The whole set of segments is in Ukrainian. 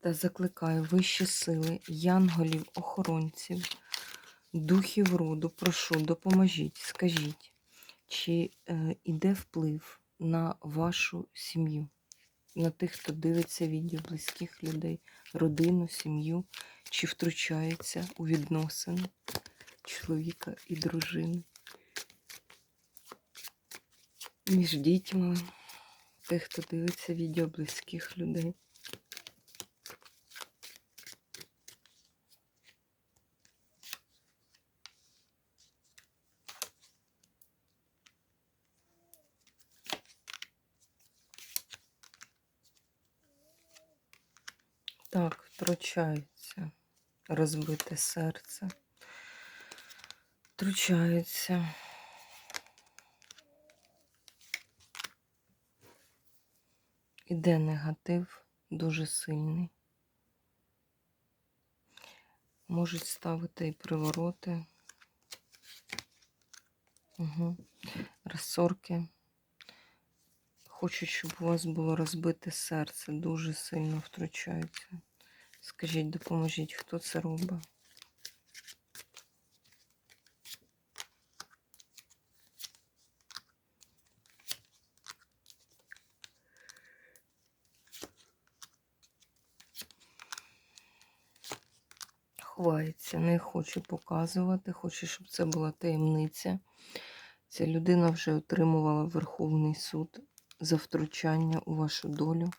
Та закликаю вищі сили, янголів, охоронців, духів роду, прошу, допоможіть, скажіть, чи е, іде вплив на вашу сім'ю, на тих, хто дивиться відео близьких людей, родину, сім'ю, чи втручається у відносини чоловіка і дружини, між дітьми, тих, хто дивиться відео близьких людей. Так, втручається розбите серце. Втручається. Іде негатив дуже сильний. Можуть ставити і привороти. Угу. Розсорки. Хочуть, щоб у вас було розбите серце, дуже сильно втручаються. Скажіть, допоможіть, хто це робить? Ховається, не хочу показувати, хочу, щоб це була таємниця. Ця людина вже отримувала Верховний суд за втручання у вашу долю.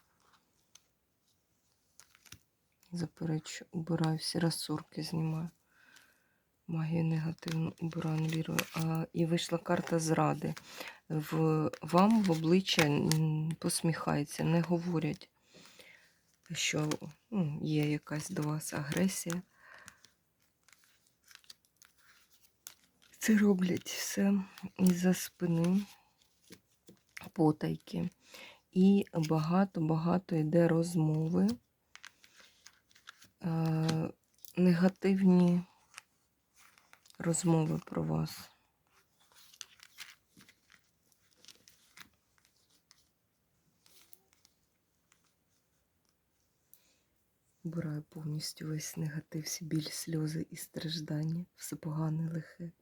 Заперечу, убираю всі розсорки, знімаю. Магію негативну убираю, вірую. І вийшла карта зради. В, Вам в обличчя посміхається, не говорять, що ну, є якась до вас агресія. Це роблять все із-за спини потайки. І багато-багато йде розмови, негативні розмови про вас. Убираю повністю весь негатив, всі біль, сльози і страждання, все погане лихе.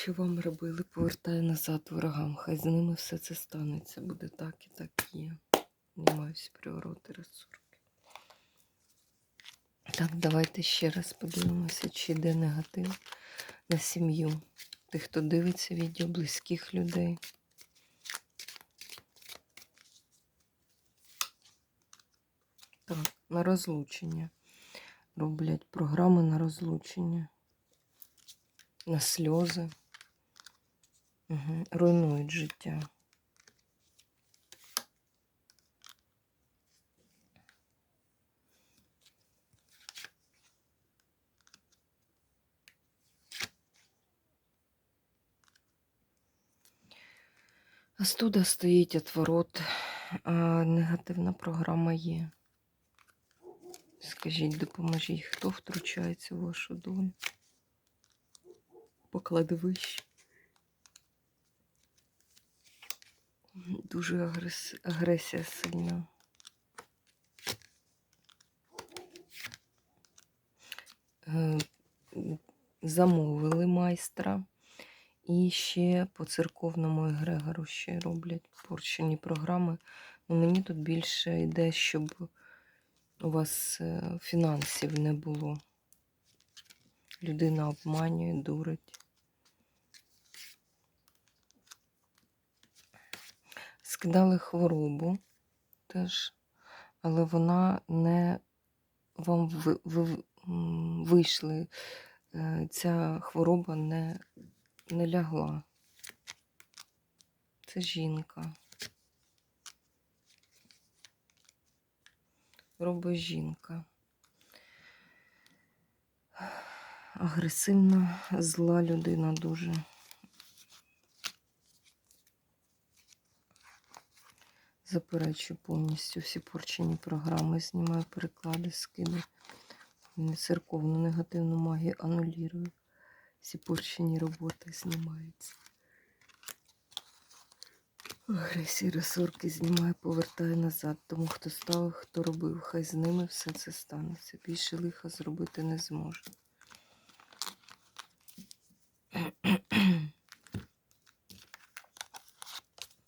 що вам робили, повертаю назад ворогам. Хай з ними все це станеться. Буде так і так є. Знімаюся привороти розсорки. Так, давайте ще раз подивимося, чи йде негатив на сім'ю. Тих, хто дивиться відео, близьких людей. Так, на розлучення. Роблять програми на розлучення, на сльози. Угу. Руйнують життя. Астуда стоїть отворот, а негативна програма є. Скажіть, допоможіть, хто втручається в вашу долю? Покладовище. Дуже агрес... агресія сильна. Е, замовили майстра. І ще по церковному егрегору ще роблять порчені програми. Ну, Мені тут більше йде, щоб у вас е, фінансів не було. Людина обманює, дурить. скидали хворобу теж, але вона не вам ви, ви, вийшли, е, ця хвороба не, не лягла. Це жінка. робить жінка. Агресивна, зла людина дуже. Заперечую повністю всі порчені програми, знімаю переклади, скиди. Церковну негативну магію анулірую. Всі порчені роботи знімаються. Агресії, ресурки знімаю, повертаю назад. Тому хто ставив, хто робив, хай з ними все це станеться. Більше лиха зробити не зможе.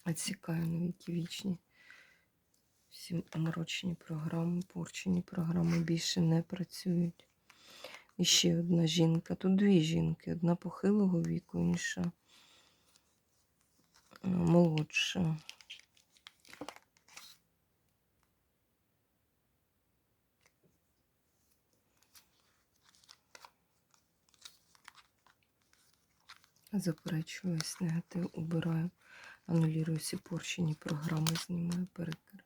Отсікаю на віки вічні. Всі омрочені програми, порчені програми більше не працюють. І ще одна жінка. Тут дві жінки. Одна похилого віку, інша е, молодша. Заперечую весь негатив, убираю, анулюю всі порчені програми, знімаю перекер.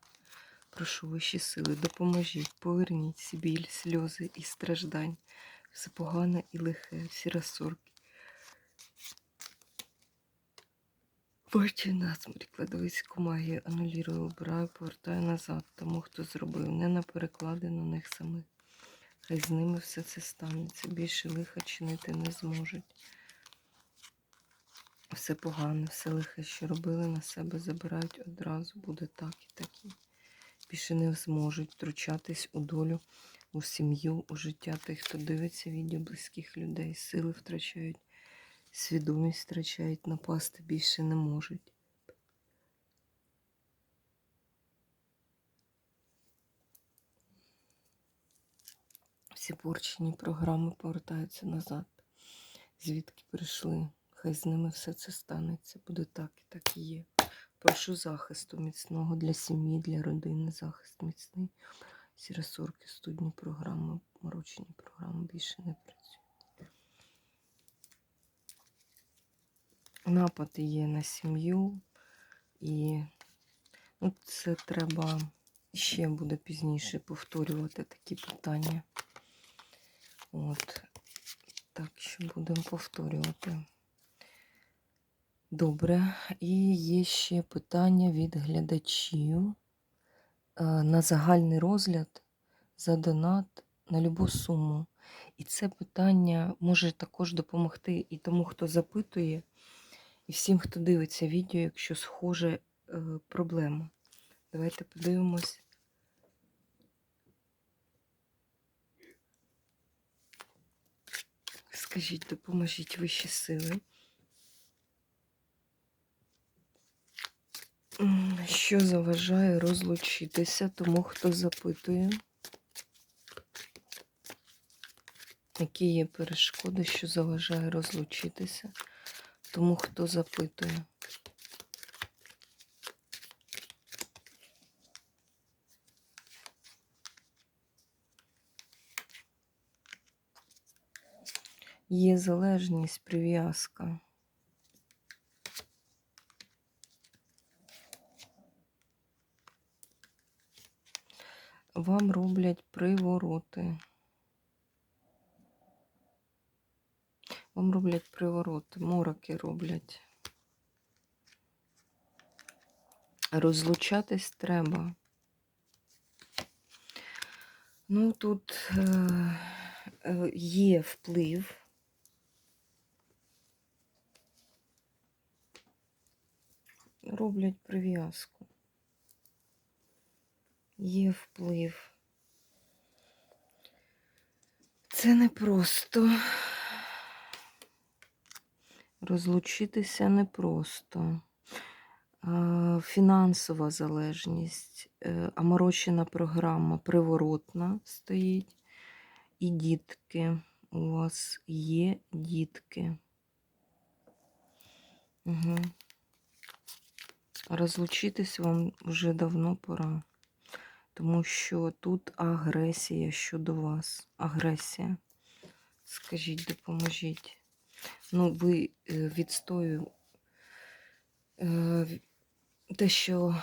Прошу вищі сили, допоможіть, поверніть біль, сльози і страждань, все погане і лихе, всі розсорки. Бачу насмерть, кладовицьку магію, анулюю, обираю, повертаю назад, тому хто зробив, не на переклади на них самих. Хай з ними все це станеться, більше лиха чинити не зможуть. Все погане, все лихе, що робили на себе, забирають одразу, буде так і так. Більше не зможуть втручатись у долю, у сім'ю, у життя тих, хто дивиться відео близьких людей, сили втрачають, свідомість втрачають, напасти більше не можуть. Всі порчені програми повертаються назад, звідки прийшли. Хай з ними все це станеться. Буде так і так і є. Прошу захисту міцного для сім'ї, для родини. Захист міцний. Всі ресурки, студні програми, морочені програми більше не працюють. Напади є на сім'ю, і ну, це треба ще буде пізніше повторювати такі питання. От, так що будемо повторювати. Добре, і є ще питання від глядачів на загальний розгляд за донат на любу суму. І це питання може також допомогти і тому, хто запитує, і всім, хто дивиться відео, якщо схоже е, проблема. Давайте подивимось. Скажіть, допоможіть вищі сили. Що заважає розлучитися тому, хто запитує? Які є перешкоди, що заважає розлучитися тому, хто запитує? Є залежність, прив'язка. Вам роблять привороти. Вам роблять привороти, мороки роблять. Розлучатись треба. Ну, тут е, е, є вплив. Роблять прив'язку. Є вплив. Це непросто. Розлучитися непросто. Фінансова залежність, е, оморочена програма приворотна стоїть. І дітки. У вас є дітки. Угу. Розлучитись вам вже давно пора. Тому що тут агресія щодо вас. Агресія. Скажіть, допоможіть. Ну, ви е, відстою, е, те, що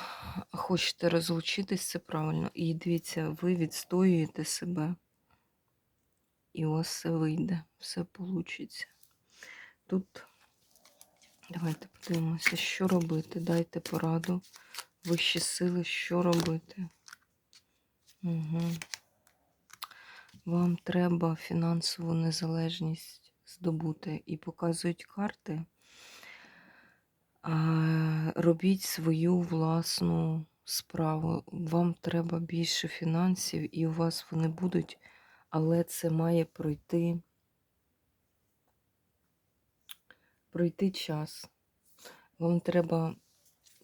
хочете розлучитись, це правильно. І дивіться, ви відстоюєте себе, і у вас все вийде, все вийде. Тут давайте подивимося, що робити. Дайте пораду. Вищі сили, що робити. Угу. Вам треба фінансову незалежність здобути і показують карти. Робіть свою власну справу. Вам треба більше фінансів, і у вас вони будуть, але це має пройти, пройти час. Вам треба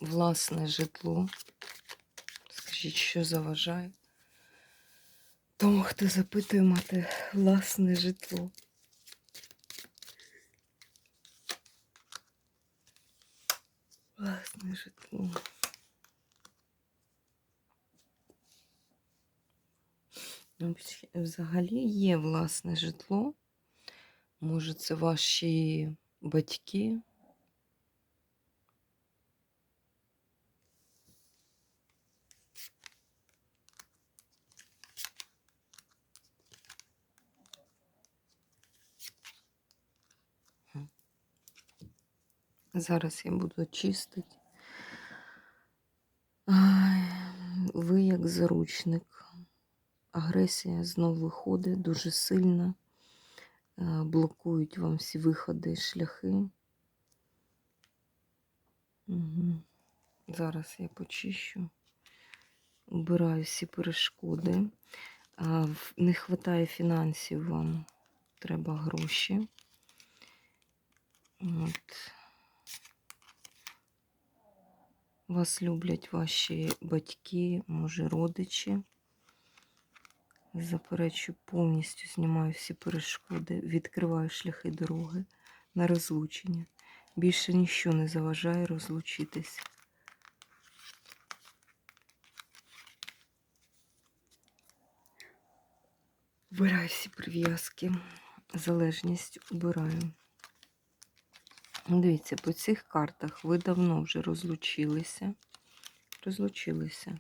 власне житло. Скажіть, що заважає? Тому, хто запитує мати власне житло. Власне житло. Ну, Взагалі є власне житло. Може, це ваші батьки. Зараз я буду чистити. Ви як заручник. Агресія знову виходить дуже сильно. Е, Блокують вам всі виходи, шляхи. Угу. Зараз я почищу, убираю всі перешкоди. Не вистачає фінансів вам, треба гроші. От. Вас люблять ваші батьки, може, родичі. Заперечую, повністю знімаю всі перешкоди, відкриваю шляхи дороги на розлучення. Більше ніщо не заважає розлучитись. Вбираю всі прив'язки, залежність убираю. Дивіться, по цих картах ви давно вже розлучилися. Розлучилися.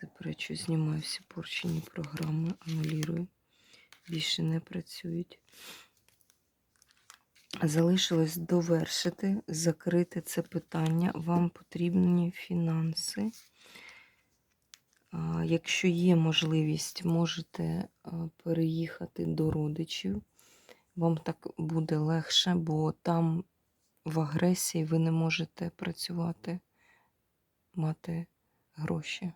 Заперечую, знімаю всі порчені програми, анулірую. Більше не працюють. Залишилось довершити, закрити це питання. Вам потрібні фінанси. Якщо є можливість, можете переїхати до родичів. Вам так буде легше, бо там в агресії ви не можете працювати, мати гроші.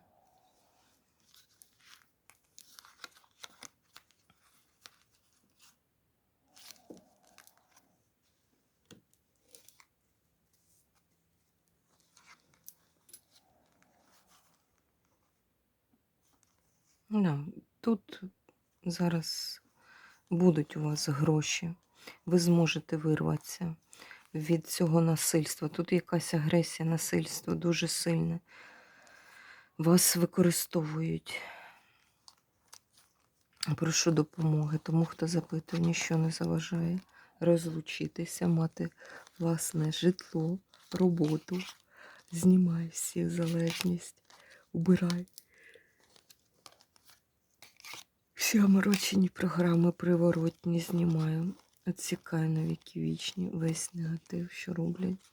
Да, тут зараз будуть у вас гроші. Ви зможете вирватися від цього насильства. Тут якась агресія, насильство дуже сильне. Вас використовують. Прошу допомоги, тому хто запитує, нічого не заважає розлучитися, мати власне житло, роботу. Знімай всі залежність, убирай. Всі оморочені програми приворотні знімаю. Отсікаю на віки вічні весь негатив, що роблять.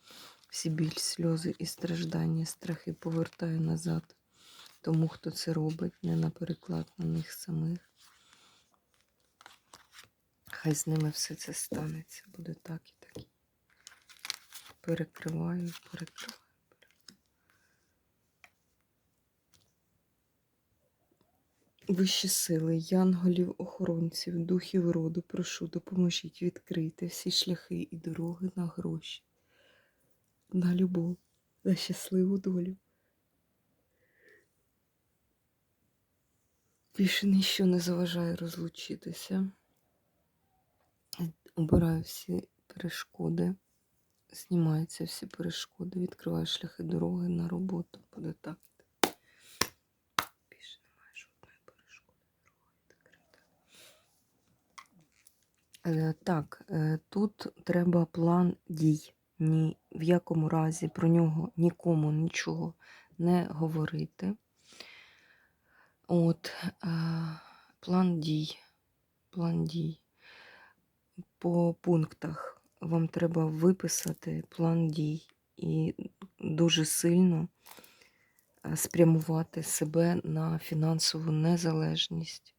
Всі біль, сльози і страждання, страхи повертаю назад. Тому, хто це робить, не на переклад на них самих. Хай з ними все це станеться. Буде так і так. Перекриваю, перекриваю. Вищі сили, янголів, охоронців, духів роду, прошу, допоможіть відкрити всі шляхи і дороги на гроші, на любов, на щасливу долю. Більше ніщо не заважає розлучитися. Убираю всі перешкоди, знімаються всі перешкоди, відкриваю шляхи дороги на роботу. Буде так. Більше немає жодної перешкоди. Дорога відкрита. Е, Так, е, тут треба план дій. ні в якому разі про нього нікому нічого не говорити. От, е, план дій. План дій. По пунктах вам треба виписати план дій і дуже сильно е, спрямувати себе на фінансову незалежність.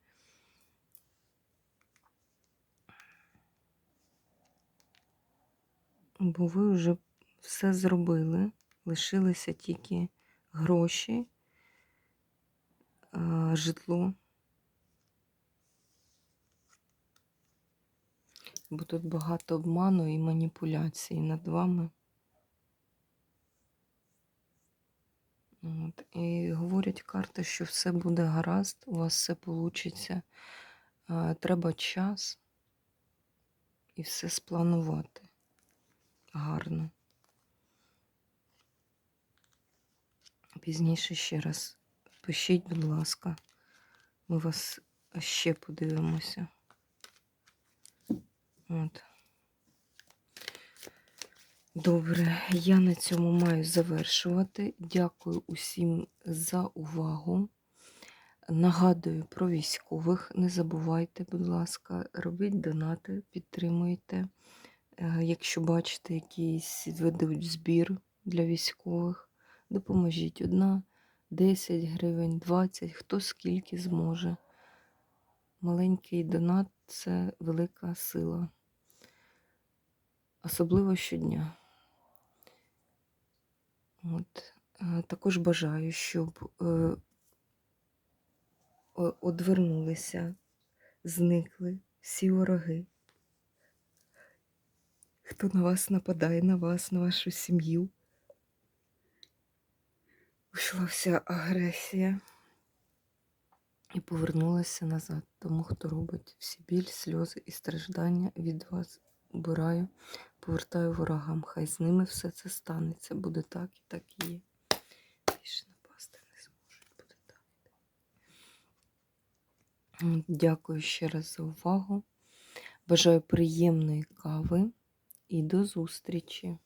Бо ви вже все зробили, лишилися тільки гроші, е, житло. Бо тут багато обману і маніпуляцій над вами. От. І говорять карти, що все буде гаразд, у вас все вийде. Треба час і все спланувати гарно. Пізніше ще раз пишіть, будь ласка, ми вас ще подивимося. От. Добре, я на цьому маю завершувати. Дякую усім за увагу. Нагадую про військових. Не забувайте, будь ласка, робіть донати, підтримуйте. Е, Якщо бачите, якийсь ведуть збір для військових, допоможіть одна, 10 гривень, 20, хто скільки зможе. Маленький донат це велика сила. Особливо щодня. От. е, Також бажаю, щоб е, одвернулися, зникли всі вороги. Хто на вас нападає, на вас, на вашу сім'ю. Ушла вся агресія і повернулася назад. Тому, хто робить всі біль, сльози і страждання від вас убираю, повертаю ворогам. Хай з ними все це станеться. Буде так і так і є. Більше напасти не зможуть. Буде так. Дякую ще раз за увагу. Бажаю приємної кави і до зустрічі!